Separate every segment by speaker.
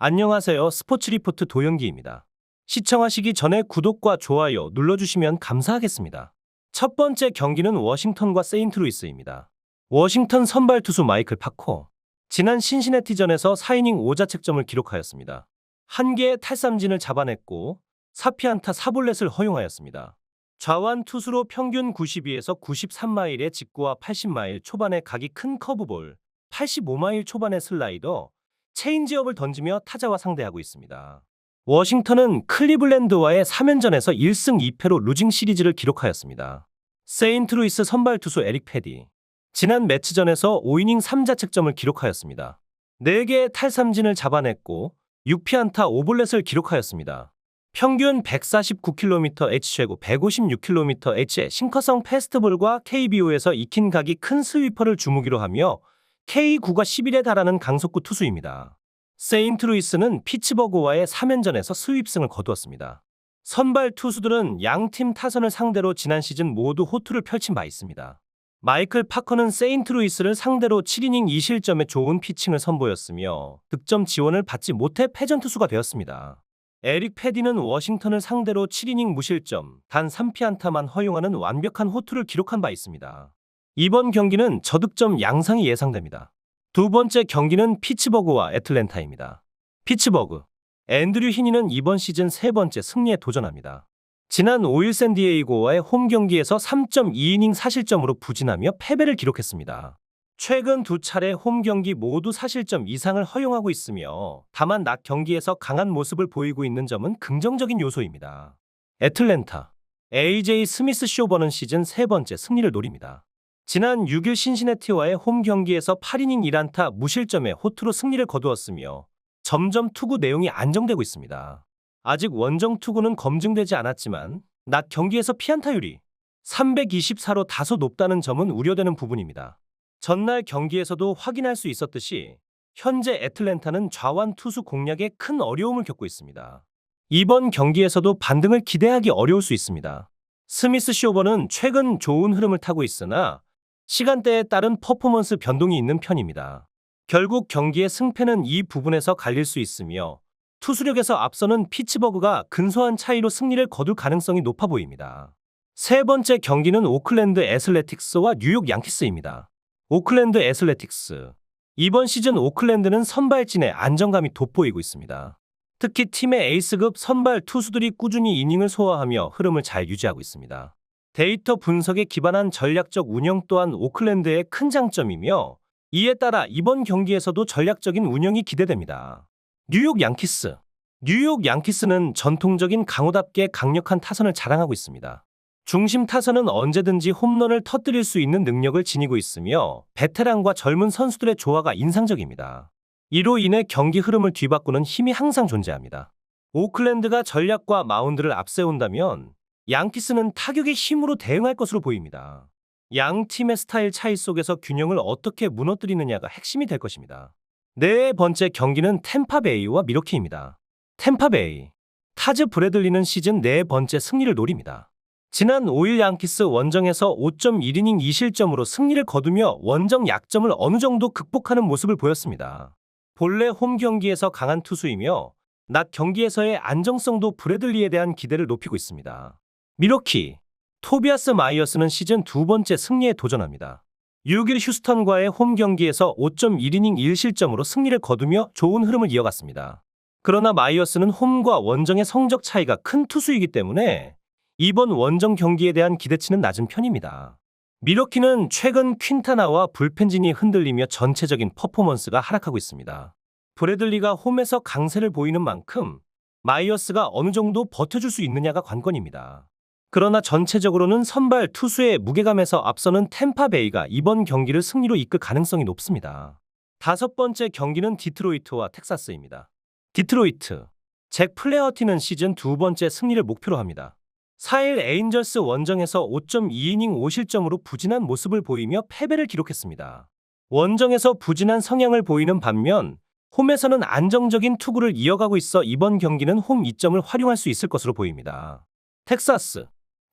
Speaker 1: 안녕하세요. 스포츠 리포트 도영기입니다. 시청하시기 전에 구독과 좋아요 눌러주시면 감사하겠습니다. 첫 번째 경기는 워싱턴과 세인트루이스입니다. 워싱턴 선발 투수 마이클 파코. 지난 신시내티전에서 4이닝 5자책점을 기록하였습니다. 한 개의 탈삼진을 잡아냈고 4피안타 4볼넷을 허용하였습니다. 좌완 투수로 평균 92에서 93마일의 직구와 80마일 초반의 각이 큰 커브볼, 85마일 초반의 슬라이더, 체인지업을 던지며 타자와 상대하고 있습니다. 워싱턴은 클리블랜드와의 3연전에서 1승 2패로 루징 시리즈를 기록하였습니다. 세인트루이스 선발 투수 에릭 패디. 지난 매치전에서 5이닝 3자책점을 기록하였습니다. 4개의 탈삼진을 잡아냈고 6피안타 5볼넷을 기록하였습니다. 평균 149km h 최고 156km h의 싱커성 패스트볼과 KBO에서 익힌 각이 큰 스위퍼를 주무기로 하며 K9가 10일에 달하는 강속구 투수입니다. 세인트루이스는 피츠버그와의 3연전에서 스윕승을 거두었습니다. 선발 투수들은 양팀 타선을 상대로 지난 시즌 모두 호투를 펼친 바 있습니다. 마이클 파커는 세인트루이스를 상대로 7이닝 2실점의 좋은 피칭을 선보였으며 득점 지원을 받지 못해 패전 투수가 되었습니다. 에릭 패디는 워싱턴을 상대로 7이닝 무실점, 단 3피안타만 허용하는 완벽한 호투를 기록한 바 있습니다. 이번 경기는 저득점 양상이 예상됩니다. 두 번째 경기는 피츠버그와 애틀랜타입니다. 피츠버그. 앤드류 히니는 이번 시즌 세 번째 승리에 도전합니다. 지난 5일 샌디에이고와의 홈 경기에서 3.2이닝 사실점으로 부진하며 패배를 기록했습니다. 최근 두 차례 홈 경기 모두 사실점 이상을 허용하고 있으며 다만 낮 경기에서 강한 모습을 보이고 있는 점은 긍정적인 요소입니다. 애틀랜타. AJ 스미스 쇼버는 시즌 세 번째 승리를 노립니다. 지난 6일 신시내티와의 홈 경기에서 8이닝 1안타 무실점의 호투로 승리를 거두었으며 점점 투구 내용이 안정되고 있습니다. 아직 원정 투구는 검증되지 않았지만 낮 경기에서 피안타율이 324로 다소 높다는 점은 우려되는 부분입니다. 전날 경기에서도 확인할 수 있었듯이 현재 애틀랜타는 좌완 투수 공략에 큰 어려움을 겪고 있습니다. 이번 경기에서도 반등을 기대하기 어려울 수 있습니다. 스미스 쇼버는 최근 좋은 흐름을 타고 있으나 시간대에 따른 퍼포먼스 변동이 있는 편입니다. 결국 경기의 승패는 이 부분에서 갈릴 수 있으며 투수력에서 앞서는 피츠버그가 근소한 차이로 승리를 거둘 가능성이 높아 보입니다. 세 번째 경기는 오클랜드 애슬레틱스와 뉴욕 양키스입니다. 오클랜드 애슬레틱스. 이번 시즌 오클랜드는 선발진의 안정감이 돋보이고 있습니다. 특히 팀의 에이스급 선발 투수들이 꾸준히 이닝을 소화하며 흐름을 잘 유지하고 있습니다. 데이터 분석에 기반한 전략적 운영 또한 오클랜드의 큰 장점이며 이에 따라 이번 경기에서도 전략적인 운영이 기대됩니다. 뉴욕 양키스. 뉴욕 양키스는 전통적인 강호답게 강력한 타선을 자랑하고 있습니다. 중심 타선은 언제든지 홈런을 터뜨릴 수 있는 능력을 지니고 있으며 베테랑과 젊은 선수들의 조화가 인상적입니다. 이로 인해 경기 흐름을 뒤바꾸는 힘이 항상 존재합니다. 오클랜드가 전략과 마운드를 앞세운다면 양키스는 타격의 힘으로 대응할 것으로 보입니다. 양 팀의 스타일 차이 속에서 균형을 어떻게 무너뜨리느냐가 핵심이 될 것입니다. 네 번째 경기는 템파베이와 미러키입니다. 템파베이. 타즈 브래들리는 시즌 네 번째 승리를 노립니다. 지난 5일 양키스 원정에서 5.1이닝 2실점으로 승리를 거두며 원정 약점을 어느 정도 극복하는 모습을 보였습니다. 본래 홈 경기에서 강한 투수이며 낮 경기에서의 안정성도 브래들리에 대한 기대를 높이고 있습니다. 미러키. 토비아스 마이어스는 시즌 두 번째 승리에 도전합니다. 6일 휴스턴과의 홈 경기에서 5.1이닝 1실점으로 승리를 거두며 좋은 흐름을 이어갔습니다. 그러나 마이어스는 홈과 원정의 성적 차이가 큰 투수이기 때문에 이번 원정 경기에 대한 기대치는 낮은 편입니다. 미러키는 최근 퀸타나와 불펜진이 흔들리며 전체적인 퍼포먼스가 하락하고 있습니다. 브래들리가 홈에서 강세를 보이는 만큼 마이어스가 어느 정도 버텨줄 수 있느냐가 관건입니다. 그러나 전체적으로는 선발 투수의 무게감에서 앞서는 템파베이가 이번 경기를 승리로 이끌 가능성이 높습니다. 다섯 번째 경기는 디트로이트와 텍사스입니다. 디트로이트. 잭 플레어티는 시즌 두 번째 승리를 목표로 합니다. 4일 에인절스 원정에서 5.2이닝 5실점으로 부진한 모습을 보이며 패배를 기록했습니다. 원정에서 부진한 성향을 보이는 반면 홈에서는 안정적인 투구를 이어가고 있어 이번 경기는 홈 이점을 활용할 수 있을 것으로 보입니다. 텍사스.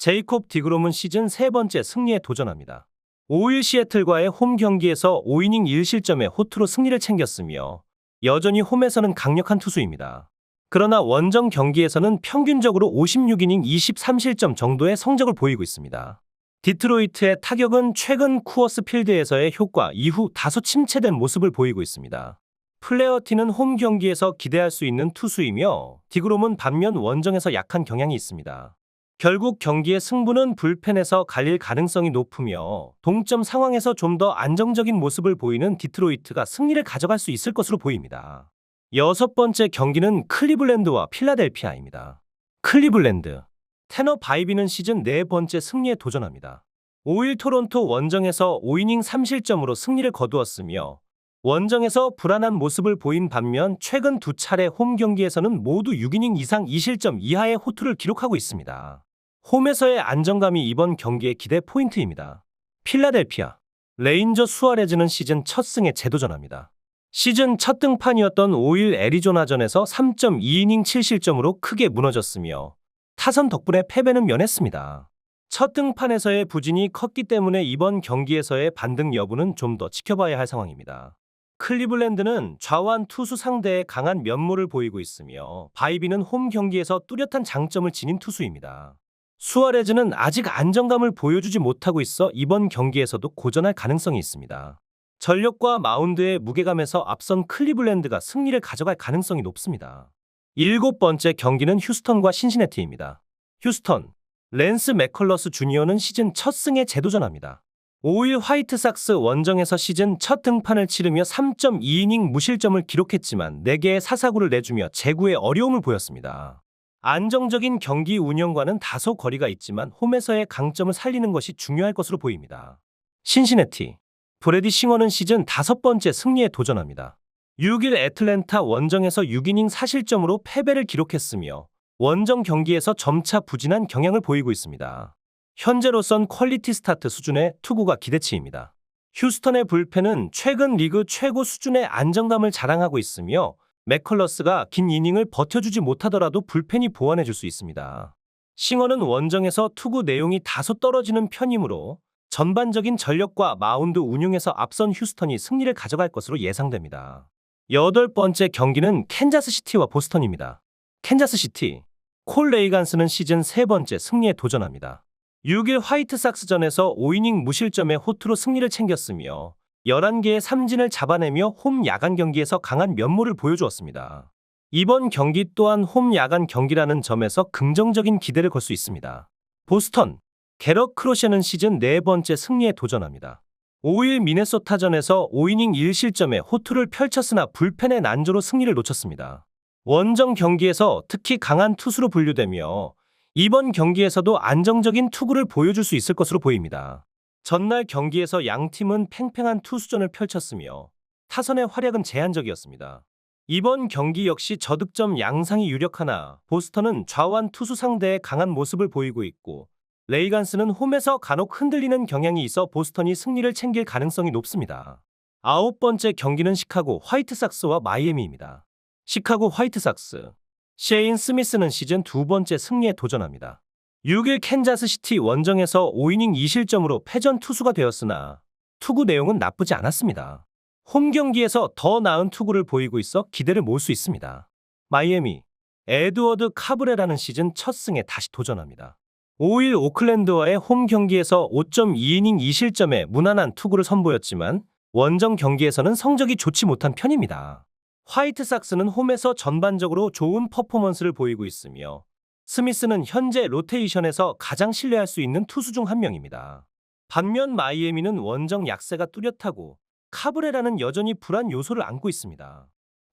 Speaker 1: 제이콥 디그롬은 시즌 세 번째 승리에 도전합니다. 5일 시애틀과의 홈 경기에서 5이닝 1실점의 호투로 승리를 챙겼으며 여전히 홈에서는 강력한 투수입니다. 그러나 원정 경기에서는 평균적으로 56이닝 23실점 정도의 성적을 보이고 있습니다. 디트로이트의 타격은 최근 쿠어스 필드에서의 효과 이후 다소 침체된 모습을 보이고 있습니다. 플레어티는 홈 경기에서 기대할 수 있는 투수이며 디그롬은 반면 원정에서 약한 경향이 있습니다. 결국 경기의 승부는 불펜에서 갈릴 가능성이 높으며 동점 상황에서 좀 더 안정적인 모습을 보이는 디트로이트가 승리를 가져갈 수 있을 것으로 보입니다. 여섯 번째 경기는 클리블랜드와 필라델피아입니다. 클리블랜드. 테너 바이비는 시즌 네 번째 승리에 도전합니다. 5일 토론토 원정에서 5이닝 3실점으로 승리를 거두었으며 원정에서 불안한 모습을 보인 반면 최근 두 차례 홈 경기에서는 모두 6이닝 이상 2실점 이하의 호투를 기록하고 있습니다. 홈에서의 안정감이 이번 경기의 기대 포인트입니다. 필라델피아. 레인저 수아레즈는 시즌 첫 승에 재도전합니다. 시즌 첫 등판이었던 5일 애리조나전에서 3.2이닝 7실점으로 크게 무너졌으며 타선 덕분에 패배는 면했습니다. 첫 등판에서의 부진이 컸기 때문에 이번 경기에서의 반등 여부는 좀 더 지켜봐야 할 상황입니다. 클리블랜드는 좌완 투수 상대에 강한 면모를 보이고 있으며 바이비는 홈 경기에서 뚜렷한 장점을 지닌 투수입니다. 수아레즈는 아직 안정감을 보여주지 못하고 있어 이번 경기에서도 고전할 가능성이 있습니다. 전력과 마운드의 무게감에서 앞선 클리블랜드가 승리를 가져갈 가능성이 높습니다. 일곱 번째 경기는 휴스턴과 신시내티입니다. 휴스턴, 랜스 맥컬러스 주니어는 시즌 첫 승에 재도전합니다. 5일 화이트삭스 원정에서 시즌 첫 등판을 치르며 3.2이닝 무실점을 기록했지만 4개의 사사구를 내주며 제구에 어려움을 보였습니다. 안정적인 경기 운영과는 다소 거리가 있지만 홈에서의 강점을 살리는 것이 중요할 것으로 보입니다. 신시내티 브레디 싱어는 시즌 다섯 번째 승리에 도전합니다. 6일 애틀랜타 원정에서 6이닝 사실점으로 패배를 기록했으며 원정 경기에서 점차 부진한 경향을 보이고 있습니다. 현재로선 퀄리티 스타트 수준의 투구가 기대치입니다. 휴스턴의 불펜은 최근 리그 최고 수준의 안정감을 자랑하고 있으며 맥컬러스가 긴 이닝을 버텨주지 못하더라도 불펜이 보완해줄 수 있습니다. 싱어는 원정에서 투구 내용이 다소 떨어지는 편이므로 전반적인 전력과 마운드 운용에서 앞선 휴스턴이 승리를 가져갈 것으로 예상됩니다. 여덟 번째 경기는 캔자스시티와 보스턴입니다. 캔자스시티 콜 레이간스는 시즌 세 번째 승리에 도전합니다. 6일 화이트삭스전에서 5이닝 무실점의 호투로 승리를 챙겼으며 11개의 삼진을 잡아내며 홈 야간 경기에서 강한 면모를 보여주었습니다. 이번 경기 또한 홈 야간 경기라는 점에서 긍정적인 기대를 걸 수 있습니다. 보스턴 게럿 크로셰는 시즌 네 번째 승리에 도전합니다. 5일 미네소타전에서 5이닝 1실점의 호투를 펼쳤으나 불펜의 난조로 승리를 놓쳤습니다. 원정 경기에서 특히 강한 투수로 분류되며 이번 경기에서도 안정적인 투구를 보여줄 수 있을 것으로 보입니다. 전날 경기에서 양 팀은 팽팽한 투수전을 펼쳤으며 타선의 활약은 제한적이었습니다. 이번 경기 역시 저득점 양상이 유력하나 보스턴은 좌완 투수 상대에 강한 모습을 보이고 있고 레이간스는 홈에서 간혹 흔들리는 경향이 있어 보스턴이 승리를 챙길 가능성이 높습니다. 아홉 번째 경기는 시카고 화이트삭스와 마이애미입니다. 시카고 화이트삭스 셰인 스미스는 시즌 두 번째 승리에 도전합니다. 6일 캔자스시티 원정에서 5이닝 2실점으로 패전 투수가 되었으나 투구 내용은 나쁘지 않았습니다. 홈 경기에서 더 나은 투구를 보이고 있어 기대를 모을 수 있습니다. 마이애미 에드워드 카브레라는 시즌 첫 승에 다시 도전합니다. 5일 오클랜드와의 홈 경기에서 5.2이닝 2실점의 무난한 투구를 선보였지만 원정 경기에서는 성적이 좋지 못한 편입니다. 화이트삭스는 홈에서 전반적으로 좋은 퍼포먼스를 보이고 있으며 스미스는 현재 로테이션에서 가장 신뢰할 수 있는 투수 중 한 명입니다. 반면 마이애미는 원정 약세가 뚜렷하고 카브레라는 여전히 불안 요소를 안고 있습니다.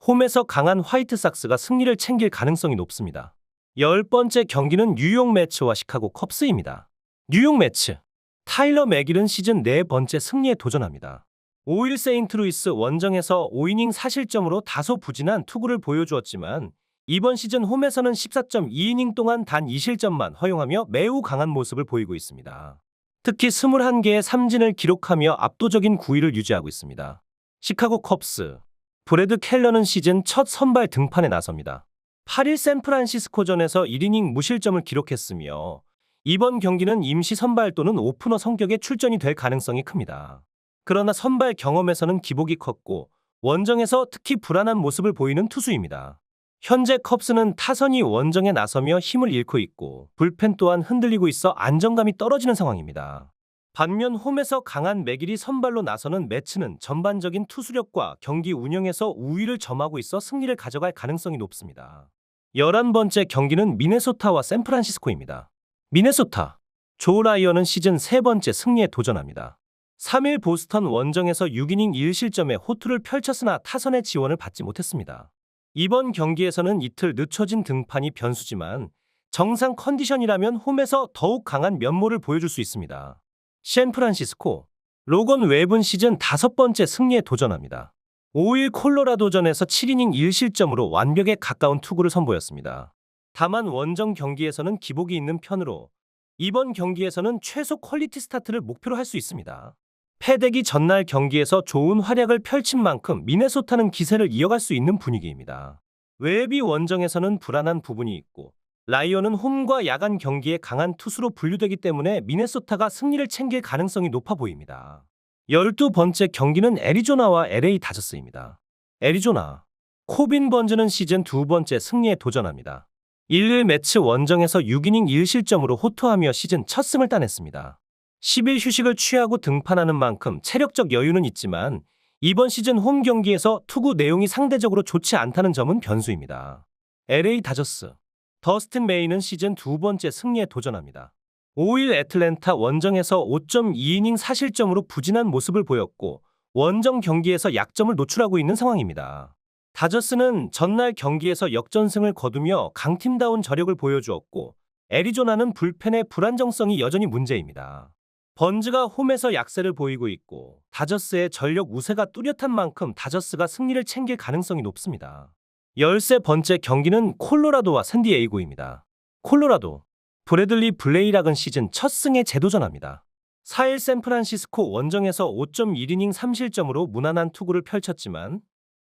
Speaker 1: 홈에서 강한 화이트삭스가 승리를 챙길 가능성이 높습니다. 열 번째 경기는 뉴욕 매츠와 시카고 컵스입니다. 뉴욕 매츠 타일러 맥일은 시즌 네 번째 승리에 도전합니다. 5일 세인트루이스 원정에서 5이닝 사실점으로 다소 부진한 투구를 보여주었지만 이번 시즌 홈에서는 14.2이닝 동안 단 2실점만 허용하며 매우 강한 모습을 보이고 있습니다. 특히 21개의 삼진을 기록하며 압도적인 9위를 유지하고 있습니다. 시카고 컵스 브래드 켈러는 시즌 첫 선발 등판에 나섭니다. 8일 샌프란시스코전에서 1이닝 무실점을 기록했으며 이번 경기는 임시 선발 또는 오프너 성격의 출전이 될 가능성이 큽니다. 그러나 선발 경험에서는 기복이 컸고 원정에서 특히 불안한 모습을 보이는 투수입니다. 현재 컵스는 타선이 원정에 나서며 힘을 잃고 있고 불펜 또한 흔들리고 있어 안정감이 떨어지는 상황입니다. 반면 홈에서 강한 맥일이 선발로 나서는 매치는 전반적인 투수력과 경기 운영에서 우위를 점하고 있어 승리를 가져갈 가능성이 높습니다. 11번째 경기는 미네소타와 샌프란시스코입니다. 미네소타 조 라이언은 시즌 세 번째 승리에 도전합니다. 3일 보스턴 원정에서 6이닝 1실점에 호투를 펼쳤으나 타선의 지원을 받지 못했습니다. 이번 경기에서는 이틀 늦춰진 등판이 변수지만 정상 컨디션이라면 홈에서 더욱 강한 면모를 보여줄 수 있습니다. 샌프란시스코 로건 웹은 시즌 다섯 번째 승리에 도전합니다. 5일 콜로라도전에서 7이닝 1실점으로 완벽에 가까운 투구를 선보였습니다. 다만 원정 경기에서는 기복이 있는 편으로 이번 경기에서는 최소 퀄리티 스타트를 목표로 할 수 있습니다. 패대기 전날 경기에서 좋은 활약을 펼친 만큼 미네소타는 기세를 이어갈 수 있는 분위기입니다. 웹이 원정에서는 불안한 부분이 있고 라이언은 홈과 야간 경기에 강한 투수로 분류되기 때문에 미네소타가 승리를 챙길 가능성이 높아 보입니다. 12번째 경기는 애리조나와 LA 다저스입니다. 애리조나 코빈 번즈는 시즌 두 번째 승리에 도전합니다. 1일 매치 원정에서 6이닝 1실점으로 호투하며 시즌 첫 승을 따냈습니다. 10일 휴식을 취하고 등판하는 만큼 체력적 여유는 있지만 이번 시즌 홈 경기에서 투구 내용이 상대적으로 좋지 않다는 점은 변수입니다. LA 다저스 더스틴 메이는 시즌 두 번째 승리에 도전합니다. 5일 애틀랜타 원정에서 5.2이닝 사실점으로 부진한 모습을 보였고 원정 경기에서 약점을 노출하고 있는 상황입니다. 다저스는 전날 경기에서 역전승을 거두며 강팀다운 저력을 보여주었고 애리조나는 불펜의 불안정성이 여전히 문제입니다. 번즈가 홈에서 약세를 보이고 있고 다저스의 전력 우세가 뚜렷한 만큼 다저스가 승리를 챙길 가능성이 높습니다. 열세 번째 경기는 콜로라도와 샌디에이고입니다. 콜로라도 브래들리 블레이락은 시즌 첫 승에 재도전합니다. 4일 샌프란시스코 원정에서 5.1이닝 3실점으로 무난한 투구를 펼쳤지만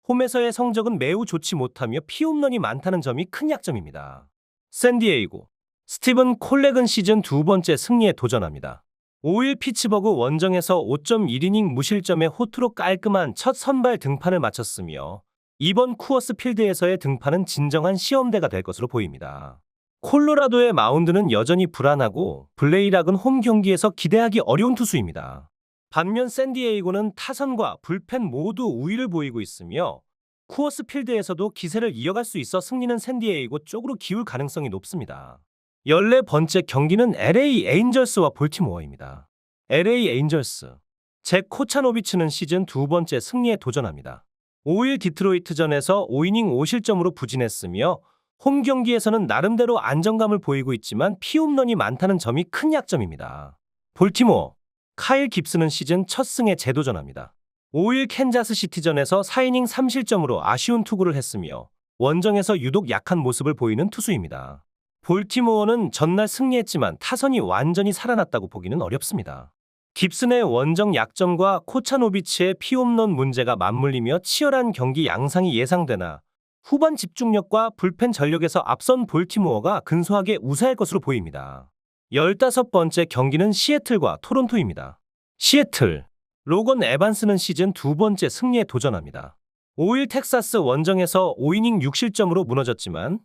Speaker 1: 홈에서의 성적은 매우 좋지 못하며 피홈런이 많다는 점이 큰 약점입니다. 샌디에이고 스티븐 콜렉은 시즌 두 번째 승리에 도전합니다. 5일 피츠버그 원정에서 5.1이닝 무실점의 호투로 깔끔한 첫 선발 등판을 마쳤으며 이번 쿠어스 필드에서의 등판은 진정한 시험대가 될 것으로 보입니다. 콜로라도의 마운드는 여전히 불안하고 블레이락은 홈 경기에서 기대하기 어려운 투수입니다. 반면 샌디에이고는 타선과 불펜 모두 우위를 보이고 있으며 쿠어스 필드에서도 기세를 이어갈 수 있어 승리는 샌디에이고 쪽으로 기울 가능성이 높습니다. 14번째 경기는 LA 에인절스와 볼티모어입니다. LA 에인절스 잭 코차노비치는 시즌 두 번째 승리에 도전합니다. 5일 디트로이트전에서 5이닝 5실점으로 부진했으며 홈 경기에서는 나름대로 안정감을 보이고 있지만 피홈런이 많다는 점이 큰 약점입니다. 볼티모어 카일 깁스는 시즌 첫 승에 재도전합니다. 5일 캔자스 시티전에서 4이닝 3실점으로 아쉬운 투구를 했으며 원정에서 유독 약한 모습을 보이는 투수입니다. 볼티모어는 전날 승리했지만 타선이 완전히 살아났다고 보기는 어렵습니다. 깁슨의 원정 약점과 코차노비치의 피홈런 문제가 맞물리며 치열한 경기 양상이 예상되나 후반 집중력과 불펜 전력에서 앞선 볼티모어가 근소하게 우세할 것으로 보입니다. 15번째 경기는 시애틀과 토론토입니다. 시애틀 로건 에반스는 시즌 두 번째 승리에 도전합니다. 5일 텍사스 원정에서 5이닝 6실점으로 무너졌지만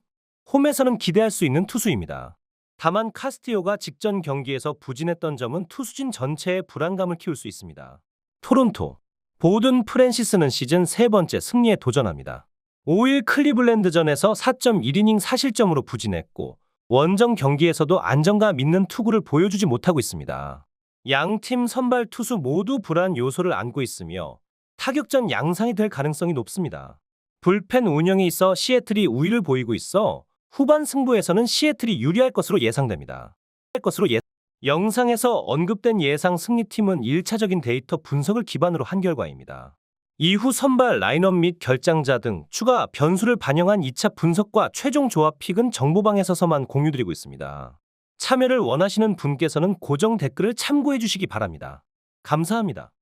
Speaker 1: 홈에서는 기대할 수 있는 투수입니다. 다만 카스티오가 직전 경기에서 부진했던 점은 투수진 전체의 불안감을 키울 수 있습니다. 토론토 보든 프랜시스는 시즌 세 번째 승리에 도전합니다. 5일 클리블랜드전에서 4.1이닝 사실점으로 부진했고 원정 경기에서도 안정감 있는 투구를 보여주지 못하고 있습니다. 양 팀 선발 투수 모두 불안 요소를 안고 있으며 타격전 양상이 될 가능성이 높습니다. 불펜 운영에 있어 시애틀이 우위를 보이고 있어 후반 승부에서는 시애틀이 유리할 것으로 예상됩니다. 예... 영상에서 언급된 예상 승리팀은 1차적인 데이터 분석을 기반으로 한 결과입니다. 이후 선발 라인업 및 결장자 등 추가 변수를 반영한 2차 분석과 최종 조합 픽은 정보방에서만 공유드리고 있습니다. 참여를 원하시는 분께서는 고정 댓글을 참고해 주시기 바랍니다. 감사합니다.